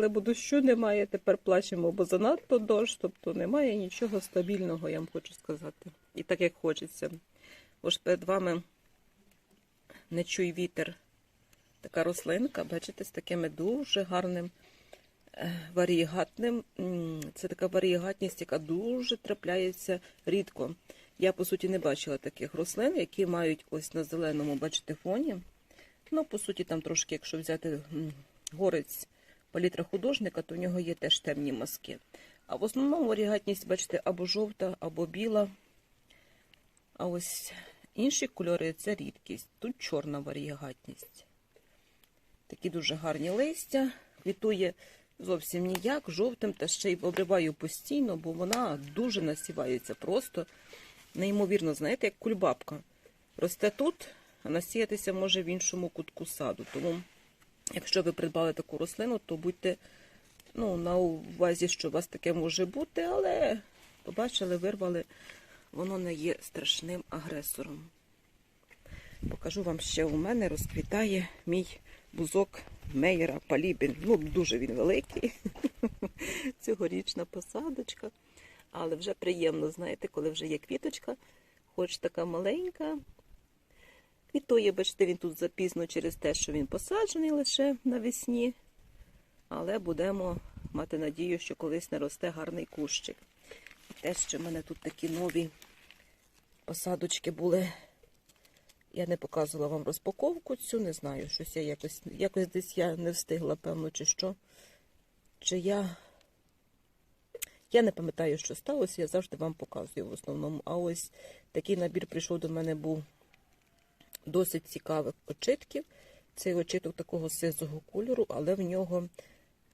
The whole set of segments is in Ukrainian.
плакали, бо дощу немає, тепер плачемо, бо занадто дощ, тобто немає нічого стабільного, я вам хочу сказати. І так як хочеться. Ж перед вами не чуй вітер. Така рослинка, бачите, з такими дуже гарним е, варієгатним. Це така варієгатність, яка дуже трапляється рідко. Я, по суті, не бачила таких рослин, які мають ось на зеленому, бачите, фоні. Ну, по суті, там трошки, якщо взяти горець палітра художника, то в нього є теж темні маски. А в основному варігатність, бачите, або жовта, або біла. А ось інші кольори це рідкість. Тут чорна варігатність. Такі дуже гарні листя. Квітує зовсім ніяк, жовтим, та ще й обриваю постійно, бо вона дуже насівається. Просто неймовірно, знаєте, як кульбабка. Росте тут, а насіятися може в іншому кутку саду. Тому, якщо ви придбали таку рослину, то будьте ну, на увазі, що у вас таке може бути, але побачили, вирвали, воно не є страшним агресором. Покажу вам ще у мене розквітає мій бузок Мейера Палібін. Ну, дуже він великий. Цьогорічна посадочка. Але вже приємно, знаєте, коли вже є квіточка, хоч така маленька. Квітує, бачите, він тут запізно через те, що він посаджений лише навесні. Але будемо мати надію, що колись наросте гарний кущик. І те, що в мене тут такі нові посадочки були. Я не показувала вам розпаковку цю, не знаю, щось я якось, якось десь я не встигла, певно, чи що. Чи я. Я не пам'ятаю, що сталося, я завжди вам показую в основному. А ось такий набір прийшов до мене був досить цікавих очитків. Цей очиток такого сизого кольору, але в нього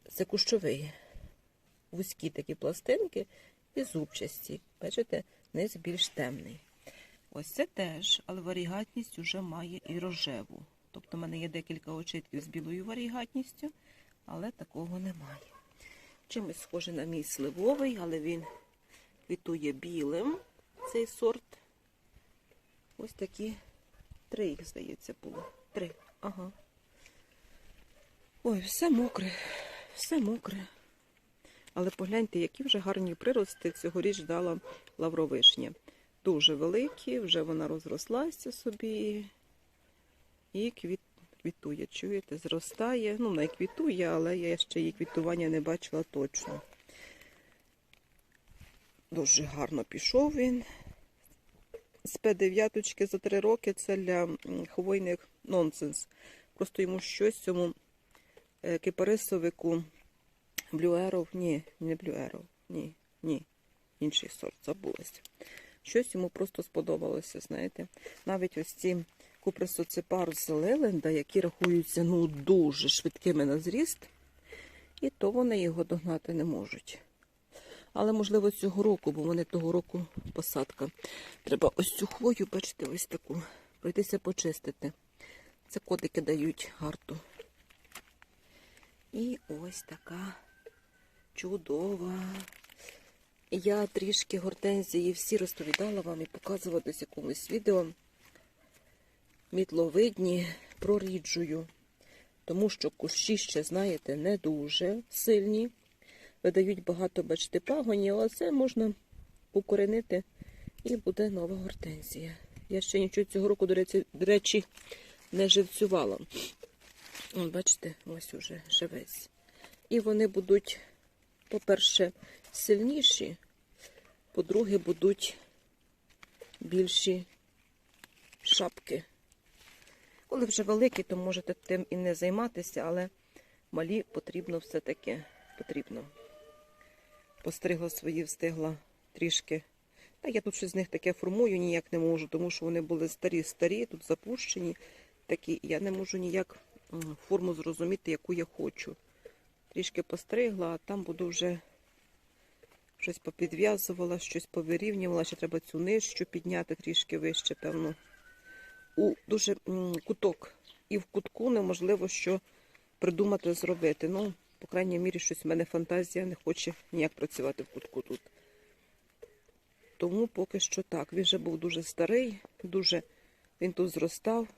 це кущовий. Вузькі такі пластинки і зубчасті. Бачите, низ більш темний. Ось це теж, але варігатність вже має і рожеву. Тобто в мене є декілька очитків з білою варігатністю, але такого немає. Чимось схожий на мій сливовий, але він квітує білим, цей сорт. Ось такі три їх, здається, було. Три. Ага. Ой, все мокре, все мокре. Але погляньте, які вже гарні прирости цьогоріч дала лавровишня. Дуже великі, вже вона розрослася собі і квіт, квітує. Чуєте, зростає. Ну, не квітує, але я ще її квітування не бачила точно. Дуже гарно пішов він. З П9 за 3 роки це для хвойних нонсенс. Просто йому щось цьому е, кипарисовику Arrow, ні, не Arrow, ні, ні, інший сорт, забулася. Щось йому просто сподобалося, знаєте. Навіть ось ці куприсоципар з Леленда, які рахуються ну, дуже швидкими на зріст, і то вони його догнати не можуть. Але, можливо, цього року, бо вони того року посадка. Треба ось цю хвою, бачите, ось таку. Пройтися почистити. Це котики дають гарту. І ось така чудова. Я трішки гортензії всі розповідала вам і показувала десь якомусь відео. Мітловидні проріджую, тому що кущі ще, знаєте, не дуже сильні. Видають багато, бачите, пагонів, але це можна укоренити і буде нова гортензія. Я ще нічого цього року, до речі, до речі не живцювала. От, бачите, ось уже живець. І вони будуть, по-перше, сильніші, по-друге, будуть більші шапки. Коли вже великі, то можете тим і не займатися, але малі потрібно все-таки потрібно. Постригла свої, встигла трішки. Та я тут щось з них таке формую, ніяк не можу, тому що вони були старі-старі, тут запущені такі. Я не можу ніяк форму зрозуміти, яку я хочу. Трішки постригла, а там буду вже щось попідв'язувала, щось повирівнювала. Ще треба цю нижчу підняти трішки вище, певно. У дуже куток. І в кутку неможливо що придумати зробити. Ну, по крайній мірі, щось в мене фантазія не хоче ніяк працювати в кутку тут. Тому поки що так. Він вже був дуже старий, дуже він тут зростав.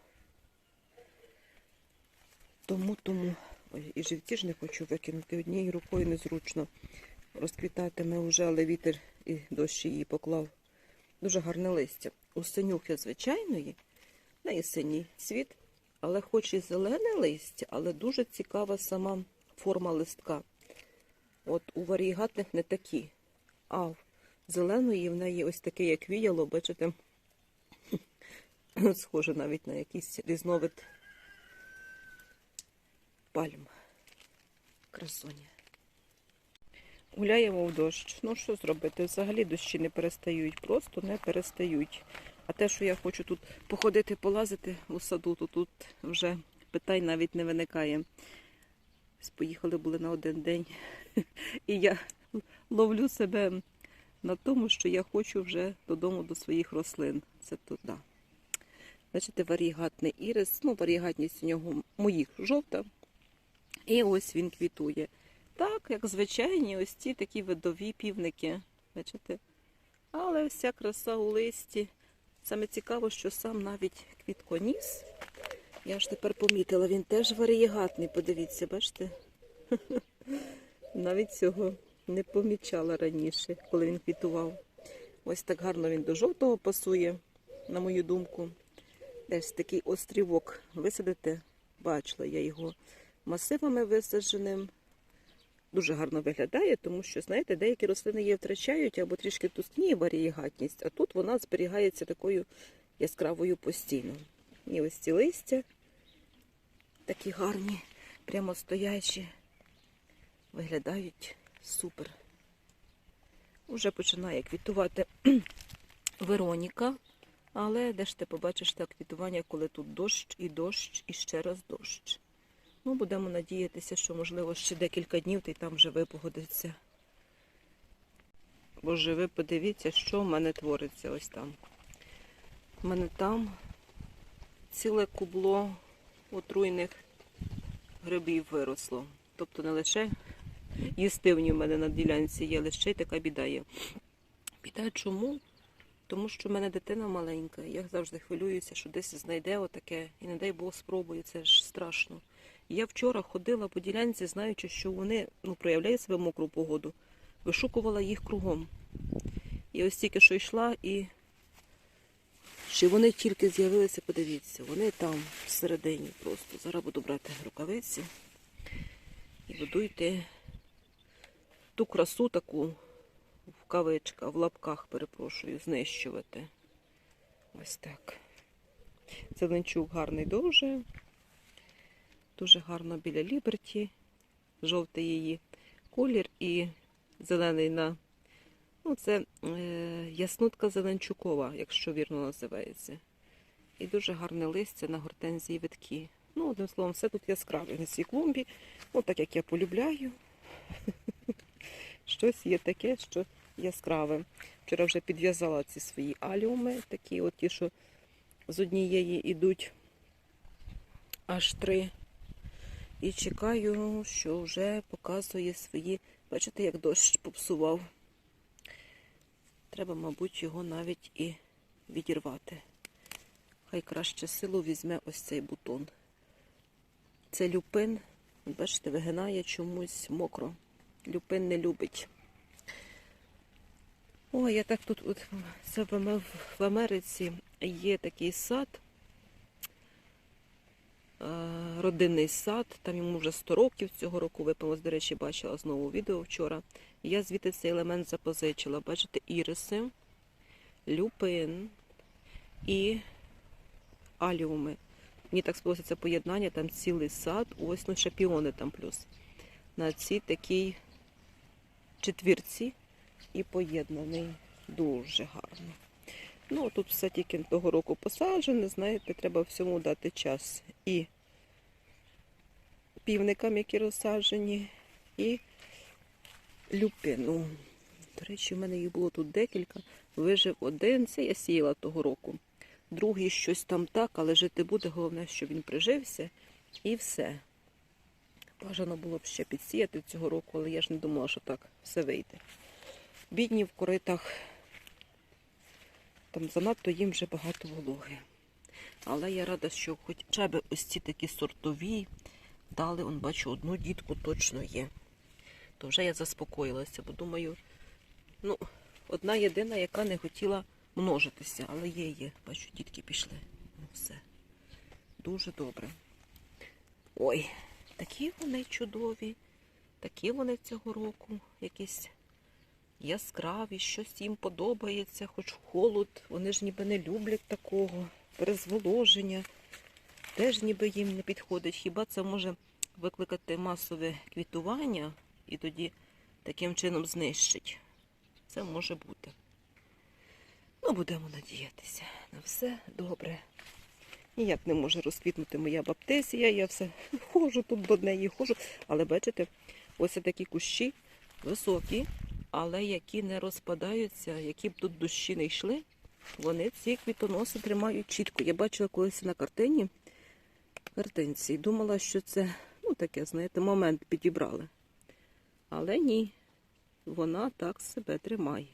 Тому, тому. Ой, і живці ж не хочу викинути. Однією рукою незручно. Розквітатиме вже, але вітер і дощ її поклав. Дуже гарне листя. У синюхи звичайної, не і синій цвіт, але хоч і зелене листя, але дуже цікава сама форма листка. От у варігатних не такі. А в зеленої в неї ось таке, як віяло, бачите, схоже навіть на якийсь різновид пальм. Красоня. Гуляємо в дощ. Ну що зробити? Взагалі дощі не перестають, просто не перестають. А те, що я хочу тут походити, полазити у саду, то тут вже питань навіть не виникає. Поїхали були на один день. І я ловлю себе на тому, що я хочу вже додому до своїх рослин. Це туди. Бачите, варігатний ірис. Ну, варігатність у нього моїх жовта. І ось він квітує. Так, як звичайні, ось ці такі видові півники. Бачите? Але вся краса у листі. Саме цікаво, що сам навіть квітконіс. Я ж тепер помітила, він теж варієгатний, подивіться, бачите? Навіть цього не помічала раніше, коли він квітував. Ось так гарно він до жовтого пасує, на мою думку. Десь такий острівок висадите, бачила я його масивами висадженим. Дуже гарно виглядає, тому що, знаєте, деякі рослини її втрачають або трішки тускніє варієгатність, а тут вона зберігається такою яскравою постійно. І ось ці листя такі гарні, прямо стоячі, виглядають супер. Уже починає квітувати Вероніка, але де ж ти побачиш те квітування, коли тут дощ і дощ, і ще раз дощ. Ну, будемо надіятися, що, можливо, ще декілька днів та й там вже випогодиться. Боже, ви подивіться, що в мене твориться ось там. У мене там ціле кубло отруйних грибів виросло. Тобто не лише їстивні в мене на ділянці є, ще й така біда є. Біда чому? Тому що в мене дитина маленька. Я завжди хвилююся, що десь знайде отаке, і не дай Бог спробує, це ж страшно. Я вчора ходила по ділянці, знаючи, що вони ну, проявляють себе мокру погоду, вишукувала їх кругом. І ось тільки що йшла, і ще вони тільки з'явилися, подивіться, вони там всередині просто. Зараз буду брати рукавиці і буду йти ту красу таку в кавичках, в лапках, перепрошую, знищувати. Ось так. Зеленчук гарний дуже. Дуже гарно біля Ліберті. Жовтий її колір і зелений на. Ну, це е, яснутка зеленчукова, якщо вірно називається. І дуже гарне листя на гортензії витки. Ну, одним словом, все тут яскраве на цій клумбі. Ну, так як я полюбляю. Щось є таке, що яскраве. Вчора вже підв'язала ці свої аліуми, такі от ті, що з однієї йдуть аж три. І чекаю, що вже показує свої. Бачите, як дощ попсував. Треба, мабуть, його навіть і відірвати. Хай краще силу візьме ось цей бутон. Це люпин, бачите, вигинає чомусь мокро. Люпин не любить. О, я так тут от, це в Америці є такий сад, родинний сад, там йому вже 100 років цього року випилось, до речі, бачила знову відео вчора. Я звідти цей елемент запозичила. Бачите, іриси, люпин і аліуми. Мені так сподобалося це поєднання, там цілий сад, ось ну ще піони там плюс. На цій такій четвірці і поєднаний дуже гарно. Ну, тут все тільки того року посаджене, знаєте, треба всьому дати час. І півникам, які розсаджені, і люпину. До речі, в мене їх було тут декілька. Вижив один, це я сіяла того року. Другий щось там так, але жити буде. Головне, щоб він прижився. І все. Бажано було б ще підсіяти цього року, але я ж не думала, що так все вийде. Бідні в коритах, там занадто їм вже багато вологи. Але я рада, що хоча б ось ці такі сортові, дали, он бачу, одну дітку точно є. То вже я заспокоїлася, бо думаю, ну, одна єдина, яка не хотіла множитися, але є, є. Бачу, дітки пішли. Ну, все. Дуже добре. Ой, такі вони чудові, такі вони цього року, якісь яскраві, щось їм подобається, хоч холод, вони ж ніби не люблять такого, перезволоження. Теж ніби їм не підходить. Хіба це може викликати масове квітування і тоді таким чином знищить? Це може бути. Ну, будемо надіятися. На все добре. Ніяк не може розквітнути моя баптесія. Я все ходжу тут до неї, ходжу. Але бачите, ось такі кущі високі, але які не розпадаються, які б тут дощі не йшли, вони ці квітоноси тримають чітко. Я бачила колись на картині, картинці, і думала, що це, ну таке, знаєте, момент підібрали. Але ні, вона так себе тримає.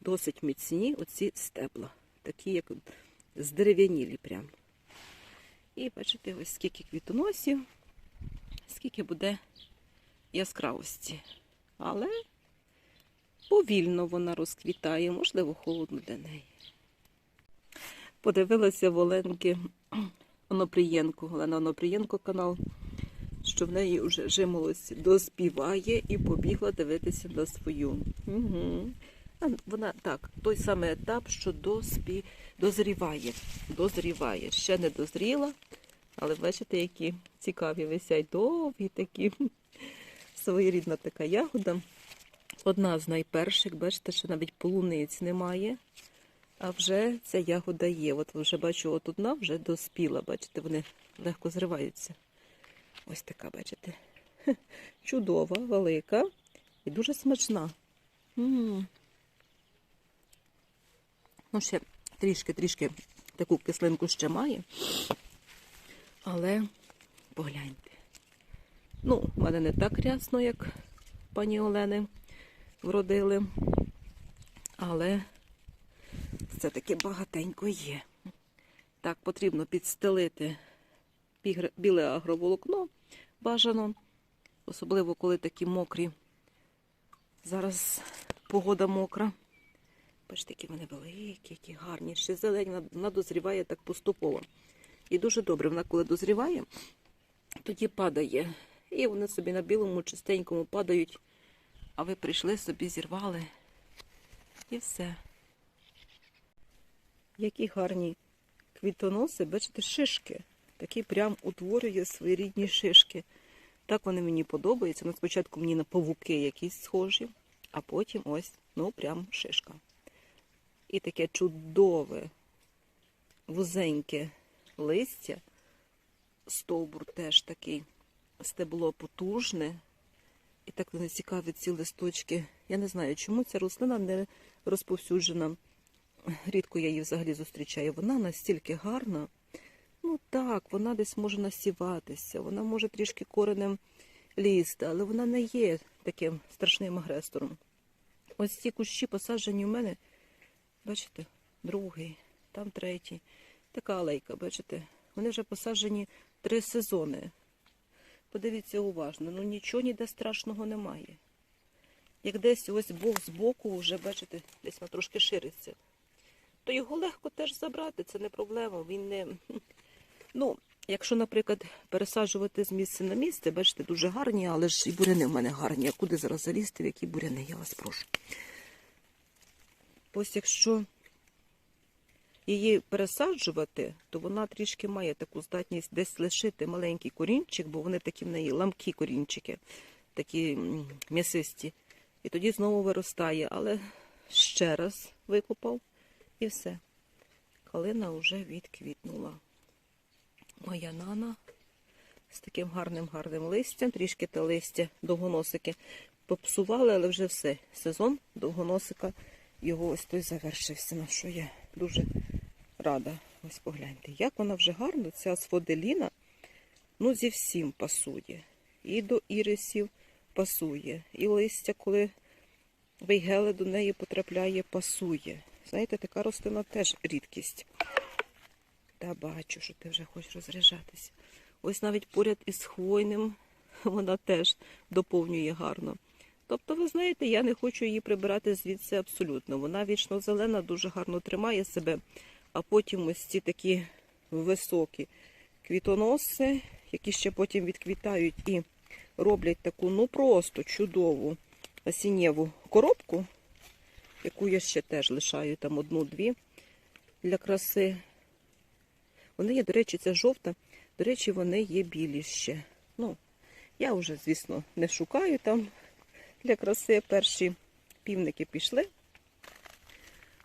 Досить міцні оці стебла, такі, як здерев'янілі прям. І бачите, ось скільки квітоносів, скільки буде яскравості. Але повільно вона розквітає, можливо, холодно для неї. Подивилася в Оленки Онопрієнко, Олена Онопрієнко канал, що в неї вже жимолость доспіває і побігла дивитися на свою. Угу. Вона так, той самий етап, що доспі... дозріває. Дозріває. Ще не дозріла, але бачите, які цікаві висять довгі такі. Своєрідна така ягода. Одна з найперших, бачите, що навіть полуниць немає. А вже ця ягода є. От вже бачу, от одна вже доспіла, бачите, вони легко зриваються. Ось така, бачите. Чудова, велика і дуже смачна. М-м. Ну, ще трішки-трішки таку кислинку ще має. Але погляньте. Ну, в мене не так рясно, як пані Олени вродили. Але все-таки багатенько є. Так, потрібно підстелити біле агроволокно бажано, особливо коли такі мокрі. Зараз погода мокра. Бачите, які вони великі, які гарні. Ще зелень, вона дозріває так поступово. І дуже добре, вона коли дозріває, тоді падає. І вони собі на білому, чистенькому падають. А ви прийшли собі, зірвали. І все. Які гарні квітоноси, бачите, шишки. Такі прям утворює свої рідні шишки. Так вони мені подобаються. Ну, спочатку мені на павуки якісь схожі, а потім ось, ну, прям шишка. І таке чудове, вузеньке листя. Стовбур теж такий, стебло потужне. І так вони цікаві ці листочки. Я не знаю, чому ця рослина не розповсюджена. Рідко я її взагалі зустрічаю. Вона настільки гарна. Ну так, вона десь може насіватися, вона може трішки коренем лізти, але вона не є таким страшним агресором. Ось ці кущі посаджені у мене, бачите, другий, там третій. Така алейка, бачите, вони вже посаджені три сезони. Подивіться уважно, ну нічого ніде страшного немає. Як десь ось Бог збоку, вже, бачите, десь воно трошки шириться, то його легко теж забрати, це не проблема. Він не. Ну, якщо, наприклад, пересаджувати з місця на місце, бачите, дуже гарні, але ж і буряни в мене гарні. А куди зараз залізти, в які буряни, я вас прошу. Ось якщо її пересаджувати, то вона трішки має таку здатність десь лишити маленький корінчик, бо вони такі в неї ламкі корінчики, такі м'ясисті. І тоді знову виростає. Але ще раз викопав і все. Калина вже відквітнула. Моя нана з таким гарним гарним листям, трішки те листя довгоносики попсували, але вже все. Сезон довгоносика його ось той завершився. На що я дуже рада. Ось погляньте, як вона вже гарно, ця сфоделіна, ну зі всім пасує. І до ірисів пасує, і листя, коли вейгеле до неї потрапляє, пасує. Знаєте, така рослина теж рідкість. Та бачу, що ти вже хочеш розряджатися. Ось навіть поряд із хвойним вона теж доповнює гарно. Тобто, ви знаєте, я не хочу її прибирати звідси абсолютно. Вона вічно зелена, дуже гарно тримає себе, а потім ось ці такі високі квітоноси, які ще потім відквітають і роблять таку ну просто чудову насіннєву коробку, яку я ще теж лишаю там одну-дві для краси. Вони є, до речі, ця жовта, до речі, вони є білі ще. Ну, я вже, звісно, не шукаю там для краси. Перші півники пішли.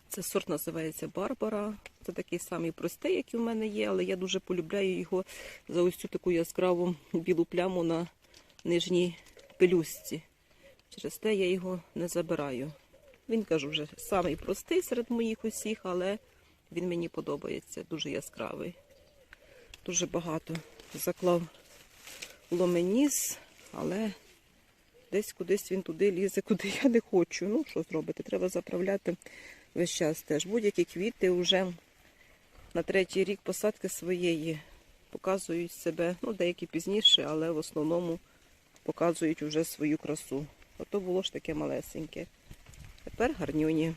Це сорт називається Барбара. Це такий самий простий, який в мене є, але я дуже полюбляю його за ось цю таку яскраву білу пляму на нижній пелюстці. Через те я його не забираю. Він кажу вже самий простий серед моїх усіх, але він мені подобається. Дуже яскравий. Дуже багато заклав ломеніс, але десь кудись він туди лізе, куди я не хочу. Ну, що зробити? Треба заправляти весь час теж. Будь-які квіти вже на третій рік посадки своєї показують себе, ну, деякі пізніше, але в основному показують вже свою красу. Ото було ж таке малесеньке. Тепер гарнюні.